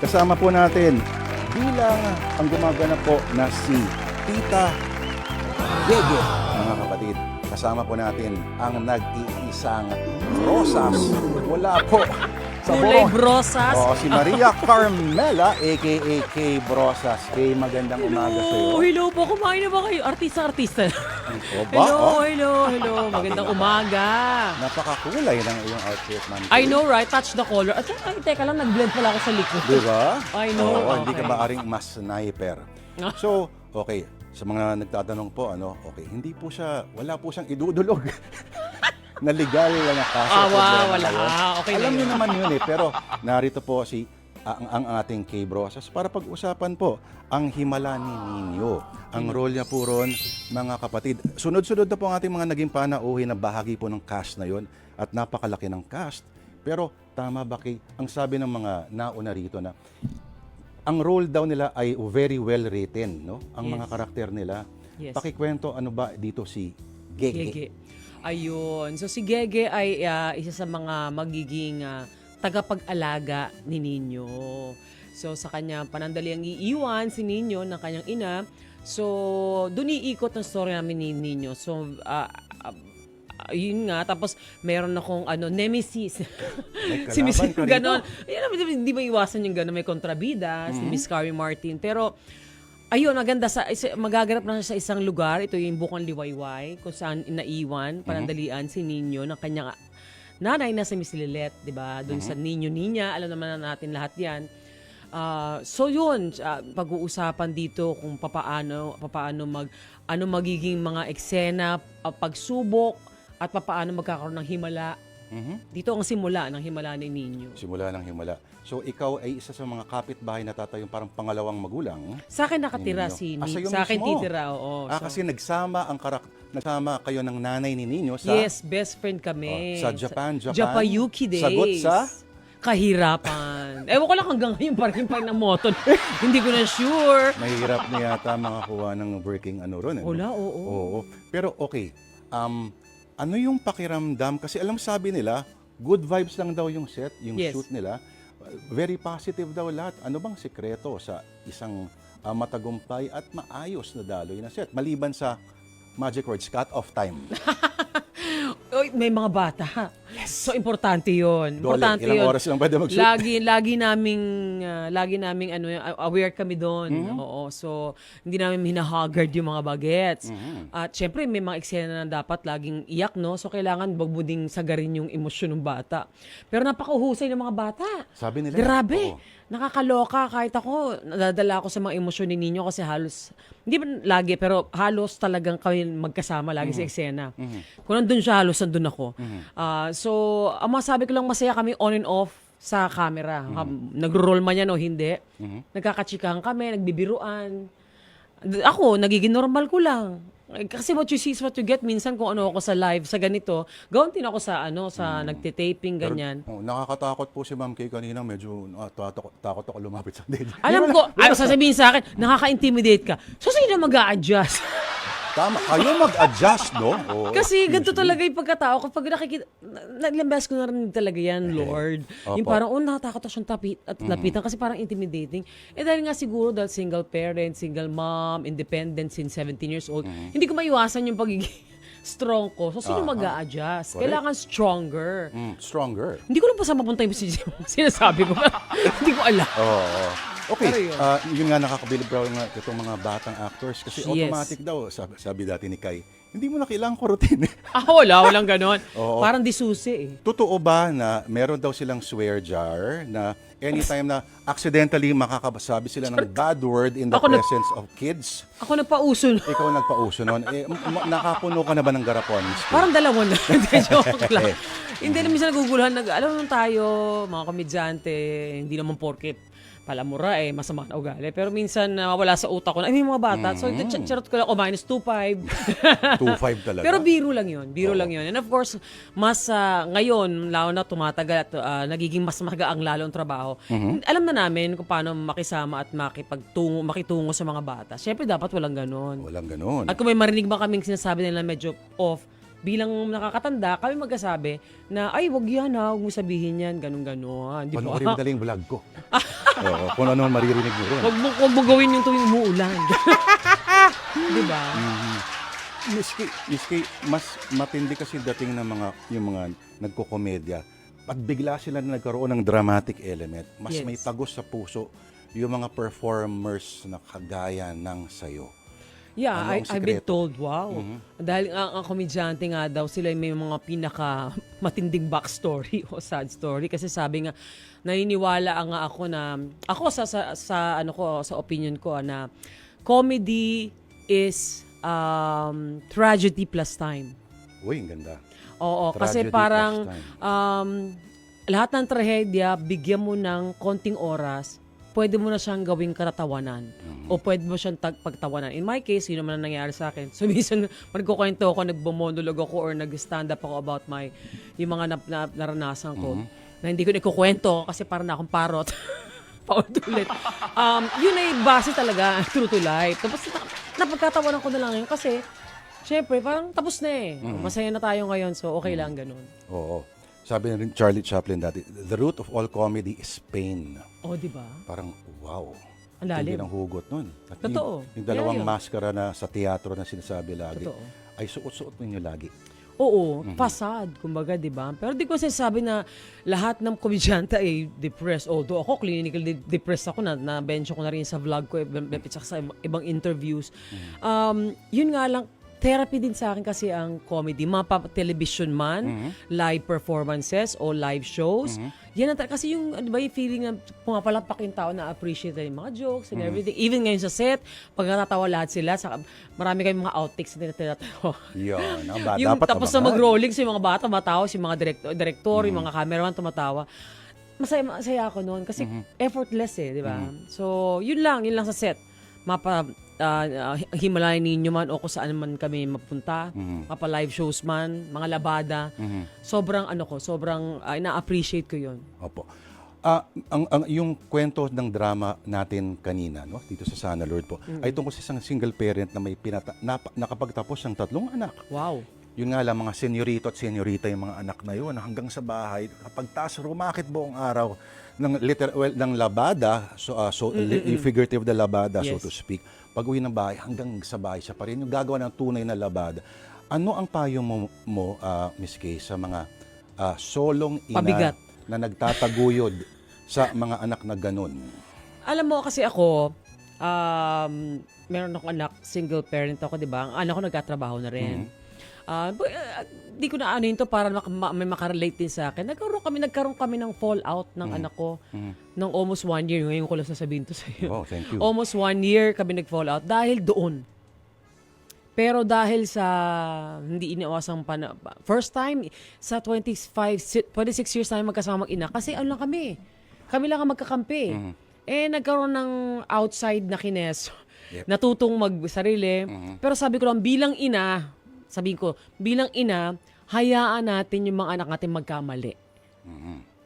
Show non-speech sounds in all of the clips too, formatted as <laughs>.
Kasama po natin bilang ang gumaganap po na si Tita Gege, mga kapatid. Kasama po natin ang nag-iisang Rosas. Wala po Kulay buong brosas. Oo, si Maria <laughs> Carmela, a.k.a. Kay Brosas. Kay magandang umaga sa iyo. Hello, hello po. Kumain na ba kayo? Artista-artista. O ba? hello, Oh, hello, hello. Magandang <laughs> umaga. napakakulay ng iyong outfit, ma'am. I know, right? Touch the color. At ay, teka lang, nag-blend pala ako sa likod. Di ba? I know, Oo, hindi ka okay. maaring mas sniper. <laughs> So, okay. Sa mga nagtatanong po, ano, okay, hindi po siya, wala po siyang idudulog na legal na kaso. Ah, wow, wala. Ah, okay Alam niyo naman yun eh, pero <laughs> narito po si ang, ang ating Kay Brosas para pag-usapan po ang himala ni Nino. Ang role niya po ron, mga kapatid. Sunod-sunod na po ang ating mga naging panauhin na bahagi po ng cast na yon at napakalaki ng cast. Pero tama ba kay, ang sabi ng mga nauna rito na ang role daw nila ay very well written, no? Ang Yes. mga karakter nila. Yes. Pakikwento ano ba dito si Gege? Gege. Ayun. So si Gege ay ah, isa sa mga magiging ah, tagapag-alaga ni Nino. So sa kanya panandaliang iiwan si Nino ng kanyang ina. So doon iikot ang story namin ni Nino. So ah, ah, ah, yun nga tapos meron akong ano nemesis <laughs> si Miss kalaban ka rito. ganon naman, hindi ba iwasan yung ganon may kontrabida si Mm-hmm. Miss Carrie Martin pero Ayun, maganda sa isa, magaganap na siya sa isang lugar. Ito yung Bukang Liwayway, kung saan Mm-hmm. inaiwan, panandalian si Nino ng kanyang nanay na si Miss Lilet, 'di ba? Doon sa Nino Ninya, alam naman na natin lahat 'yan. Ah, so yun, ah, pag-uusapan dito kung papaano papaano mag ano magiging mga eksena, ah, pagsubok at papaano magkakaroon ng himala. Mhm. Dito ang simula ng himala ni Nino. Simula ng himala. So ikaw ay isa sa mga kapitbahay na tatayong parang pangalawang magulang. Sa akin nakatira Nino. si Ah, Nino. sa'yo sa akin mismo? titira, oo. ah, So- kasi nagsama ang karak nagsama kayo ng nanay ni Nino sa Yes, best friend kami. Oh, sa Japan, Japan. Japayuki Days. Sagot sa? Kahirapan. <laughs> Ewan ko lang hanggang ngayon pa rin pa ng moton. <laughs> Hindi ko na sure. mahirap na yata makakuha ng working ano ron. ano? Wala, oo. Oo. Pero okay, um, ano yung pakiramdam? Kasi alam sabi nila, good vibes lang daw yung set, yung Yes. shoot nila. Very positive daw lahat. Ano bang sekreto sa isang ah, matagumpay at maayos na daloy na set? Maliban sa magic words, cut off time. <laughs> Oy, may mga bata. So importante 'yon. Dole, Importante ilang 'yun. oras lang pwede mag-shoot? Lagi lagi naming ah, lagi naming ano aware kami doon. Mm-hmm. Oo. So hindi namin hinahagard yung mga bagets. Mm-hmm. At syempre may mga eksena na dapat laging iyak no. So kailangan wag mo ding sagarin yung emosyon ng bata. Pero napakahusay ng mga bata. Sabi nila. Grabe. oo. Nakakaloka kahit ako, nadadala ako sa mga emosyon ni Nino kasi halos, hindi ba lagi, pero halos talagang kami magkasama lagi sa eksena. Kung nandun siya, halos nandun ako. Ah, so, ang masabi ko lang masaya kami on and off sa camera. Um, Nagro-roll man yan o hindi. Nagkakatsikahan kami, nagbibiruan. Ako, nagiging normal ko lang. Eh, Kasi what you see is what you get. Minsan kung ano ako sa live, sa ganito, gawin din ako sa ano, sa nagtitaping, ganyan. Oh, nakakatakot po si Ma'am Kay kanina. Medyo ah, takot, takot ako lumapit sa <laughs> hindi. Alam ko, ano sasabihin sa akin, nakaka-intimidate ka. So, sino mag-a-adjust? Tama. Kayo mag-adjust, no? Oo, Kasi ganito usually. talaga yung pagkatao. Kapag nakikita, na- nalambas ko na rin talaga yan, Lord. Yung Opo. parang, oh, natatakot ako siyang tapit, at lapitan kasi parang intimidating. Eh dahil nga siguro dahil single parent, single mom, independent since 17 years old, hindi ko maiwasan yung pagiging <laughs> strong ko. So, sino Aha. mag-a-adjust? Correct. Kailangan stronger. Mm, stronger. Hindi ko lang pa saan mapunta yung sin- <laughs> sinasabi ko. <laughs> hindi ko alam. Oo. oo. Okay, yun. ah, yun nga nakakabilib raw nga itong mga batang actors kasi Yes. automatic daw, sabi, sabi dati ni Kai, hindi mo na kailangan kurutin. <laughs> Ah, wala, walang ganon. Oo. Parang disusi eh. Totoo ba na meron daw silang swear jar na anytime na accidentally makakasabi sila ng bad word in the Ako presence of kids, Ako nagpauso na. ikaw nagpauso nun, eh, nakapuno ka na ba ng garapon? Parang dalawa na. <laughs> Hindi, <laughs> joke lang. Hindi na minsan naguguluhan. Nag, alam naman tayo, mga komedyante, hindi naman porke palamura eh, masama na ugali. Pero minsan nawawala sa utak ko na, ay may mga bata. So, ch- charot ko lang, oh, minus 2.5. 2.5 <laughs> talaga. Pero biro lang yun. Biro lang yun. And of course, mas ah, ngayon, lalo na tumatagal at ah, nagiging mas magaang lalo ang trabaho. Alam na namin kung paano makisama at makipagtungo, makitungo sa mga bata. Siyempre, dapat walang ganon. Walang ganun. At kung may marinig ba kaming sinasabi nila medyo off, bilang nakakatanda, kami magkasabi na, ay, wag yan ha, wag mo sabihin yan, ganun ganon Di ba? Panoorin mo dali yung vlog ko. <laughs> Oo, kung ano naman maririnig mo ron. Wag mo, wag mo gawin yung tuwing umuulan. <laughs> Di ba? Miski, miski, mas matindi kasi dating ng mga, yung mga nagkokomedya. Pag bigla sila na nagkaroon ng dramatic element, mas Yes. may tagos sa puso yung mga performers na kagaya ng sayo. Yeah, Ano I, I've been told, wow. Dahil ang, ang komedyante nga daw, sila may mga pinaka <laughs> matinding backstory <laughs> o sad story. Kasi sabi nga, naniniwala nga ako na, ako sa, sa, sa, ano ko, sa opinion ko, na comedy is um, tragedy plus time. Uy, ang ganda. Oo, kasi Tragedy parang plus time. um, lahat ng trahedya, bigyan mo ng konting oras, pwede mo na siyang gawing karatawanan. O pwede mo siyang pagtawanan. In my case, yun naman ang nangyayari sa akin. <laughs> So, minsan, magkukwento ako, nagbumonolog ako, or nag-stand up ako about my, yung mga nap, na, naranasan ko. Na hindi ko ikukwento kasi parang na akong parot. <laughs> Paulit-ulit. Um, yun ay base talaga, <laughs> true to life. Tapos, na, napagkatawanan ko na lang yun kasi, syempre, parang tapos na eh. Masaya na tayo ngayon, so okay lang ganun. Oo. Sabi na rin Charlie Chaplin dati, the root of all comedy is pain. Oh, di ba? Parang, wow. Ang lalim. Hindi ng hugot nun. At Totoo. Yung, yung dalawang Yeah, maskara na sa teatro na sinasabi lagi, Totoo. ay suot-suot ninyo lagi. Oo, facade, kumbaga, di ba? Pero di ko sinasabi na lahat ng komedyante ay depressed. Although ako, clinically de- depressed ako na, na-bench ko na rin sa vlog ko, at sa ibang- interviews. Um, yun nga lang, therapy din sa akin kasi ang comedy. Mapa television man, live performances o live shows. Yan ang kasi yung, ano ba, yung feeling na pumapalapak yung tao na appreciate yung mga jokes and everything. Even ngayon sa set, pag natatawa lahat sila, sa, marami kayong mga outtakes na tinatatawa. Yun. Ang ba, <laughs> yung dapat tapos na mag-rolling sa mga bata, matawa, si mga director, director yung mga cameraman tumatawa. Masaya, masaya ako noon kasi effortless eh, di ba? So, yun lang, yun lang sa set. Mapa uh, uh, Himalayan ninyo man o kung saan man kami mapunta, mapa live shows man, mga labada. Sobrang ano ko, sobrang uh, ina-appreciate ko yun. Opo. Ah, ang, ang yung kwento ng drama natin kanina, no, dito sa Sana Lord po, ay tungkol sa isang single parent na may pinata, napa- nakapagtapos ng tatlong anak. Wow. Yun nga lang, mga senyorito at senyorita yung mga anak na yun, hanggang sa bahay, kapag taas rumakit buong araw ng liter, well, ng labada, so, ah, so li- figurative the labada, so Yes. to speak, pag uwi ng bahay, hanggang sa bahay siya pa rin, yung gagawa ng tunay na labada. Ano ang payo mo, mo ah, Miss Kay, sa mga ah, solong ina Pabigat. na nagtataguyod sa mga anak na ganun? Alam mo kasi ako, um, meron akong anak, single parent ako, di ba? Ang anak ko nagkatrabaho na rin. Ah, bu- ah, di ko na ano yun to para mak- ma- may makarelate din sa akin. Nagkaroon kami, nagkaroon kami ng fallout ng anak ko ng almost one year. Ngayon ko lang sasabihin to sa iyo. Oh, thank you. Almost one year kami nag-fallout dahil doon. Pero dahil sa hindi iniwasang pana, first time sa 25, si- 26 years tayo magkasama mag-ina kasi ano lang kami. Kami lang ang magkakampi. Eh nagkaroon ng outside na kines. Yep. Natutong mag-sarili. Pero sabi ko lang bilang ina, sabihin ko, bilang ina, hayaan natin yung mga anak natin magkamali.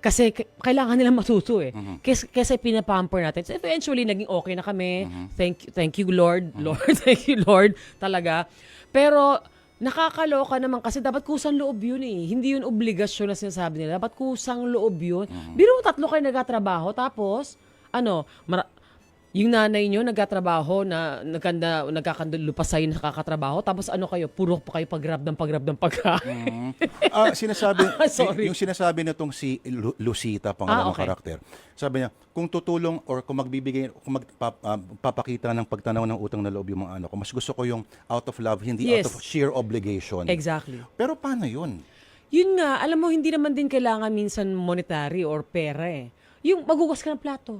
Kasi k- kailangan nilang matuto eh. Kasi, kasi pinapamper natin. So eventually, naging okay na kami. Thank you, thank you Lord. Lord, <laughs> thank you Lord. Talaga. Pero, nakakaloka naman kasi dapat kusang loob yun eh. Hindi yun obligasyon na sinasabi nila. Dapat kusang loob yun. Biro mo tatlo kayo nagkatrabaho. Tapos, ano, mara- yung nanay nyo nagkatrabaho na nagkanda, nagkakandulupasay nakakatrabaho. Tapos ano kayo, puro pa kayo pag-grab ng pag-grab ng pag-grab. Ah, sinasabi <laughs> Sorry. yung sinasabi nitong si Lu- Lucita pangalawang Ah, okay. karakter. Sabi niya, kung tutulong or kung magbibigay kung magpapakita ng pagtanaw ng utang na loob yung mga anak ko, mas gusto ko yung out of love, hindi Yes. out of sheer obligation. Exactly. Pero paano 'yun? Yun nga, alam mo, hindi naman din kailangan minsan monetary or pera eh. Yung magugas ka ng plato,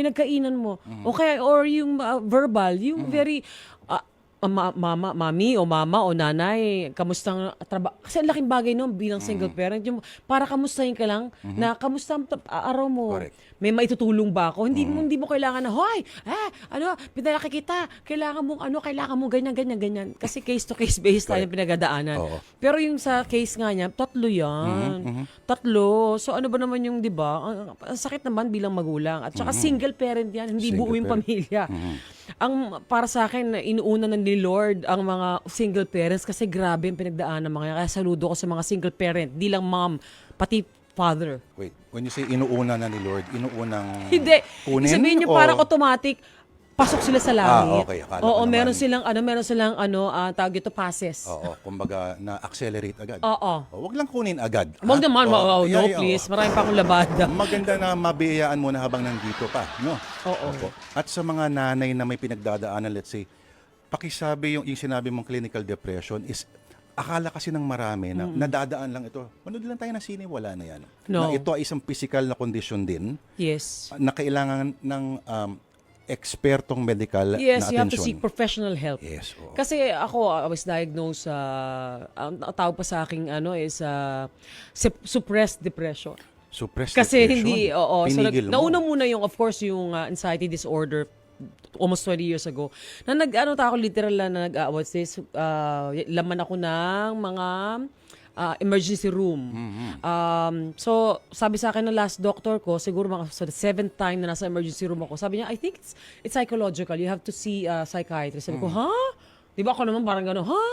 pinagkainan mo. O kaya, or yung uh, verbal, yung very, ah, ma- mama, mami o mama o nanay, kamustang trabaho. Kasi ang laking bagay nun bilang single parent. Yung, para kamustahin ka lang na kamusta ang araw mo. Correct. May maitutulong ba ako? Hindi mo hindi mo kailangan na, hoy, ah, ano, pinalaki kita. Kailangan mo, ano, kailangan mo ganyan, ganyan, ganyan. Kasi case to case based tayo Correct. pinagadaanan. Oo. Pero yung sa case nga niya, tatlo yan. Tatlo. So ano ba naman yung, di ba? Ang, ang sakit naman bilang magulang. At saka single parent yan, hindi Single buo yung parent. pamilya. Ang para sa akin, inuuna na ni Lord ang mga single parents kasi grabe ang pinagdaan ng mga yan. Kaya saludo ko sa mga single parent, di lang mom, pati father. Wait, when you say inuuna na ni Lord, inuunang Hindi. kunin? Sabihin niyo o- parang automatic, pasok sila sa langit. Ah, okay. Akala Oo, ko naman. meron silang, ano, meron silang, ano, ah, tawag ito, passes. Oo, kumbaga na-accelerate agad. Oo. O, wag lang kunin agad. Huwag ha? naman, Oo, wow, yeah, no yeah, please. oo. Marami pa akong labada. Maganda na mabiyayaan mo na habang nandito pa, no? Oo. Opo. At sa mga nanay na may pinagdadaanan, let's say, pakisabi yung, yung sinabi mong clinical depression is akala kasi ng marami na nadadaan lang ito. Manood lang tayo ng sine, wala na yan. No. Na ito ay isang physical na condition din Yes. na kailangan ng um, ekspertong medical Yes, na you have to atensyon. seek professional help. Yes, oo. Kasi ako, I was diagnosed sa, ang tawag pa sa aking ano is uh, suppressed depression. Suppressed Kasi depression. hindi, oo. So, nag, Pinigil nauna muna yung, of course, yung uh, anxiety disorder almost 20 years ago. Na nag, ano ta ako literal na nag, uh, what's this, uh, laman ako ng mga uh, emergency room. Mm-hmm. Um, so, sabi sa akin ng last doctor ko, siguro mga sa the seventh time na nasa emergency room ako, sabi niya, I think it's, it's psychological. You have to see a psychiatrist. Sabi ko, Mm. ha? Di ba ako naman parang gano'n, ha?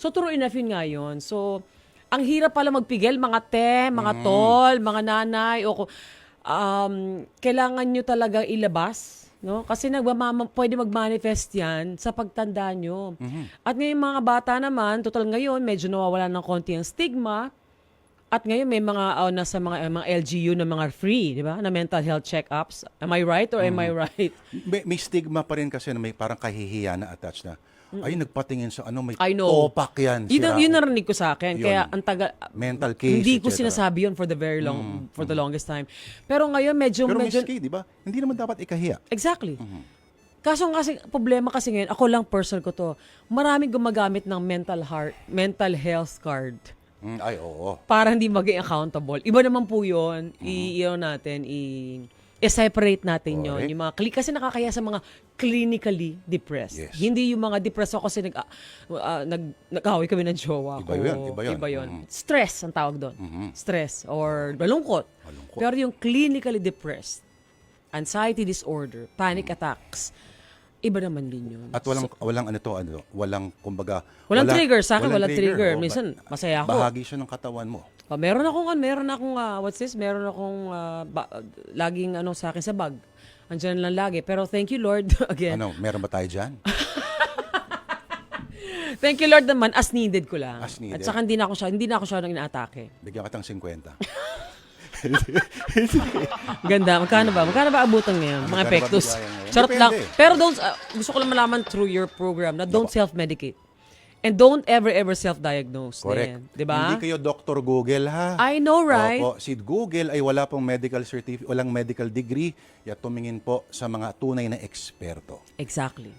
So, true enough yun nga yun. So, ang hirap pala magpigil, mga te, mga tol, mga nanay, o um, kailangan nyo talaga ilabas. No? Kasi nagmamama, pwede mag-manifest yan sa pagtanda nyo. At ngayon mga bata naman, total ngayon, medyo nawawala ng konti ang stigma. At ngayon may mga oh, nasa mga mga LGU na mga free, di ba? Na mental health check-ups. Am I right or am I right? May, may stigma pa rin kasi na may parang kahihiya na attached na. Ay, nagpatingin sa ano, may I know. topak yan. Yun, ang- yun ulo." narinig ko sa akin. Yun. Kaya ang taga Mental case, Hindi ko sinasabi yun for the very long for the longest time. Pero ngayon medyo Pero medyo Miss Kay, di ba? Hindi naman dapat ikahiya. Exactly. Kaso ang kasi problema kasi ngayon, ako lang personal ko to. Maraming gumagamit ng mental heart, mental health card Mm, ay, oo. para hindi maging accountable. Iba naman po 'yon. I-ano natin, i i-separate natin yon. Yung mga cli- kasi nakakaya sa mga clinically depressed. Yes. Hindi yung mga depressed ako kasi nag ah, ah, nag nag-away kami ng jowa ko. Iba yun, iba yun. Mhm. Stress ang tawag doon. Stress or malungkot. Malungkot. Pero yung clinically depressed, anxiety disorder, panic attacks, iba naman din yun. At walang walang ano to, ano, walang kumbaga Walang wala- trigger. Sa akin, walang trigger. Oh, Minsan, ba- masaya ako. Bahagi siya ng katawan mo. Oh, meron akong ano, meron akong ah, what's this? Meron akong ah, ba- laging ano sa akin sa bag. Andiyan lang lagi. Pero thank you Lord <laughs> again. Ano, meron ba tayo dyan? <laughs> Thank you Lord naman as needed ko lang. As needed. At saka hindi na ako siya, hindi na ako siya nang inaatake. Bigyan ka tang 50. <laughs> <laughs> Ganda. Magkano ba? Magkano ba abutan ngayon? Mga Magkano ba epektos. bigayan ngayon? Charot lang. Depende. Pero don't, ah, gusto ko lang malaman through your program na don't self-medicate. And don't ever, ever self-diagnose. Correct. Di ba? Hindi kayo Dr. Google ha. I know, right? Opo, si Google ay wala pong medical certificate, walang medical degree. Ya tumingin po sa mga tunay na eksperto. Exactly.